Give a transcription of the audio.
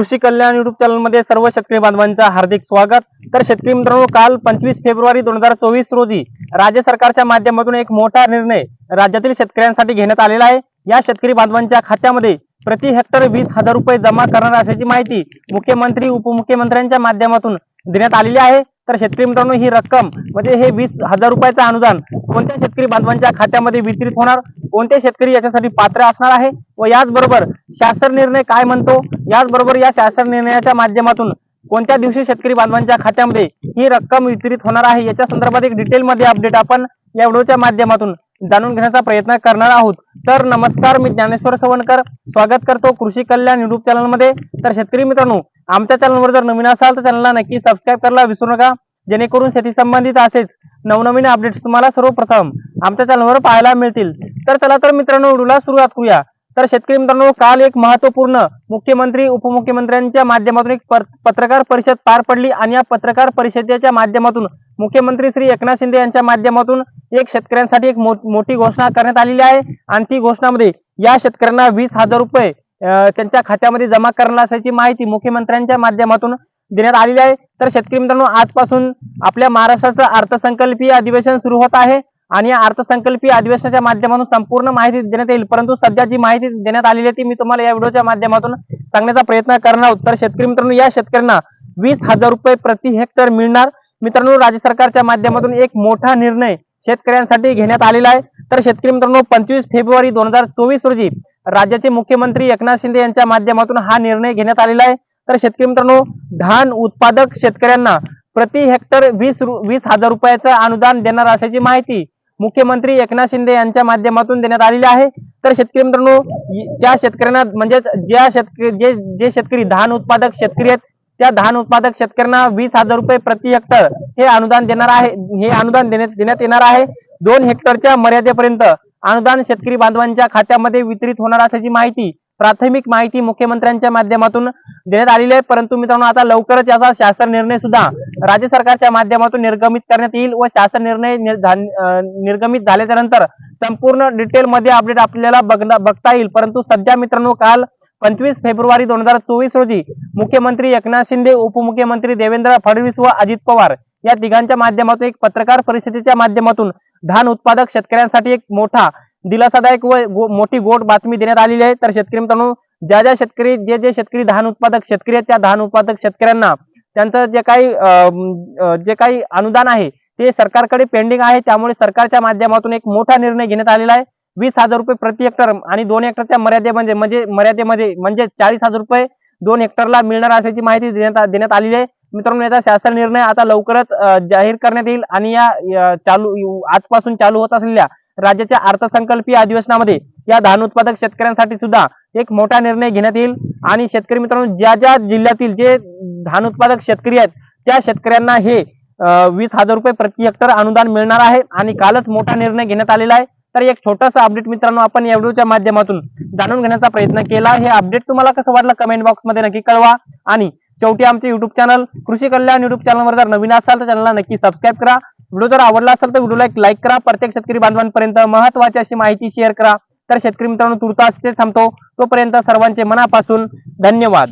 कृषी कल्याण युट्यूब चॅनलमध्ये सर्व शेतकरी बांधवांचं हार्दिक स्वागत. तर शेतकरी मित्रांनो काल पंचवीस फेब्रुवारी दोन हजार चोवीस रोजी राज्य सरकारच्या माध्यमातून एक मोठा निर्णय राज्यातील शेतकऱ्यांसाठी घेण्यात आलेला आहे. या शेतकरी बांधवांच्या खात्यामध्ये प्रति हेक्टर वीस हजार रुपये जमा करणार असल्याची माहिती मुख्यमंत्री उपमुख्यमंत्र्यांच्या माध्यमातून देण्यात आलेली आहे. तर शेतकरी मित्रांनो ही रक्कम म्हणजे हे वीस हजार रुपयाचं अनुदान कोणत्या शेतकरी बांधवांच्या खात्यामध्ये वितरित होणार? कोणते शेतकरी याच्यासाठी पात्र असणार आहे व याचबरोबर शासन निर्णय काय म्हणतो? याचबरोबर या शासन निर्णयाच्या माध्यमातून कोणत्या दिवशी शेतकरी बांधवांच्या खात्यामध्ये ही रक्कम वितरित होणार आहे? याच्या संदर्भात एक डिटेलमध्ये अपडेट आपण या व्हिडिओच्या माध्यमातून जाणून घेण्याचा प्रयत्न करणार आहोत. तर नमस्कार मी ज्ञानेश्वर सवणकर स्वागत करतो कृषी कल्याण युट्यूब चॅनलमध्ये. तर शेतकरी मित्रांनो आमच्या चॅनलवर जर नवीन असाल तर चॅनलला नक्की सबस्क्राईब करायला विसरू नका. जेणेकरून शेती संबंधित असेच नवनवीन अपडेट्स तुम्हाला सर्वप्रथम आमच्या चॅनलवर पाहायला मिळतील. तर चला तर मित्रांनो व्हिडिओला सुरुवात करूया. तर शेतकरी मित्रांनो काल एक महत्त्वपूर्ण मुख्यमंत्री उपमुख्यमंत्र्यांच्या माध्यमातून एक पत्रकार परिषद पार पडली आणि या पत्रकार परिषदेच्या माध्यमातून मुख्यमंत्री श्री एकनाथ शिंदे यांच्या माध्यमातून एक शेतकऱ्यांसाठी एक मो- मोठी घोषणा करण्यात आलेली आहे. आणि ती घोषणामध्ये या शेतकऱ्यांना वीस हजार रुपये त्यांच्या खात्यामध्ये जमा करणार असल्याची माहिती मुख्यमंत्र्यांच्या माध्यमातून देण्यात आलेली आहे. तर शेतकरी मित्रांनो आजपासून आपल्या महाराष्ट्राचं अर्थसंकल्पीय अधिवेशन सुरू होत आहे आणि या अर्थसंकल्पीय अधिवेशनाच्या माध्यमातून संपूर्ण माहिती देण्यात येईल. परंतु सध्या जी माहिती देण्यात आलेली आहे ती मी तुम्हाला या व्हिडिओच्या माध्यमातून सांगण्याचा प्रयत्न करणार आहोत. तर शेतकरी मित्रांनो या शेतकऱ्यांना वीस हजार रुपये प्रति हेक्टर मिळणार. मित्रांनो राज्य सरकारच्या माध्यमातून एक मोठा निर्णय शेतकऱ्यांसाठी घेण्यात आलेला आहे. तर शेतकरी मित्रांनो पंचवीस फेब्रुवारी दोन हजार चोवीस रोजी राज्याचे मुख्यमंत्री एकनाथ शिंदे यांच्या माध्यमातून हा निर्णय घेण्यात आलेला आहे. तर शेतकरी मित्रांनो धान उत्पादक शेतकऱ्यांना प्रति हेक्टर वीस रु- वीस हजार रुपयाचं अनुदान देणार असल्याची माहिती मुख्यमंत्री एकनाथ शिंदे यांच्या माध्यमातून देण्यात आलेली आहे. तर शेतकरी मित्रांनो त्या शेतकऱ्यांना म्हणजेच ज्या शेतकरी जे जे शेतकरी धान उत्पादक शेतकरी आहेत त्या धान उत्पादक शेतकऱ्यांना वीस हजार रुपये प्रति हेक्टर हे अनुदान देणार आहे हे अनुदान देण्यात देण्यात येणार आहे. दोन हेक्टरच्या मर्यादेपर्यंत अनुदान शेतकरी बांधवांच्या खात्यामध्ये वितरित होणार असल्याची माहिती प्राथमिक माहिती मुख्यमंत्र्यांच्या माध्यमातून देण्यात आलेली आहे. परंतु मित्रांनो आता लवकरच याचा शासन निर्णय सुद्धा राज्य सरकारच्या माध्यमातून निर्गमित करण्यात येईल व शासन निर्णय निर्गमित झाल्याच्यानंतर संपूर्ण डिटेल मध्ये अपडेट आपल्याला बघता येईल. परंतु सध्या मित्रांनो काल पंचवीस फेब्रुवारी दोन हजार चोवीस रोजी मुख्यमंत्री एकनाथ शिंदे उपमुख्यमंत्री देवेंद्र फडणवीस व अजित पवार या तिघांच्या माध्यमातून एक पत्रकार परिषदेच्या माध्यमातून धान उत्पादक शेतकऱ्यांसाठी एक मोठा दिलासादायक व मोठी गोट बातमी देण्यात आलेली आहे. तर शेतकरी मित्रांनो ज्या ज्या शेतकरी जे जे शेतकरी धान उत्पादक शेतकरी आहेत त्या धान उत्पादक शेतकऱ्यांना त्यांचं जे काही अं, जे काही अनुदान आहे ते सरकारकडे पेंडिंग आहे. त्यामुळे सरकारच्या माध्यमातून एक मोठा निर्णय घेण्यात आलेला आहे. वीस हजार रुपये प्रति हेक्टर आणि दोन हेक्टरच्या मर्यादेमध्ये म्हणजे, म्हणजे मर्यादेमध्ये म्हणजे चाळीस हजार रुपये दोन हेक्टरला मिळणार असल्याची माहिती देण्यात देण्यात आलेली आहे. मित्रांनो याचा शासन निर्णय आता लवकरच जाहीर करण्यात येईल आणि या चालू आजपासून चालू होत असलेल्या राज्याच्या अर्थसंकल्पीय अधिवेशनामध्ये या धान उत्पादक शेतकऱ्यांसाठी सुद्धा एक मोठा निर्णय घेण्यात येईल. आणि शेतकरी मित्रांनो ज्या ज्या जिल्ह्यातील जे धान उत्पादक शेतकरी आहेत त्या शेतकऱ्यांना हे वीस हजार रुपये प्रति हेक्टर अनुदान मिळणार आहे आणि कालच मोठा निर्णय घेण्यात आलेला आहे. तर एक छोटासा अपडेट मित्रांनो आपण या व्हिडिओच्या माध्यमातून जाणून घेण्याचा प्रयत्न केला. हे अपडेट तुम्हाला कसं वाटलं कमेंट बॉक्समध्ये नक्की कळवा. आणि शेवटी आमचे युट्यूब चॅनल कृषी कल्याण युट्यूब चॅनलवर जर नवीन असाल तर चॅनलला नक्की सबस्क्राईब करा. व्हिडिओ जर आवडला असेल तर व्हिडिओला एक लाईक करा. प्रत्येक शेतकरी बांधवांपर्यंत महत्वाची अशी माहिती शेअर करा. तर शेतकरी मित्रांनो तुर्तास थांबतो. तोपर्यंत सर्वांचे मनापासून धन्यवाद.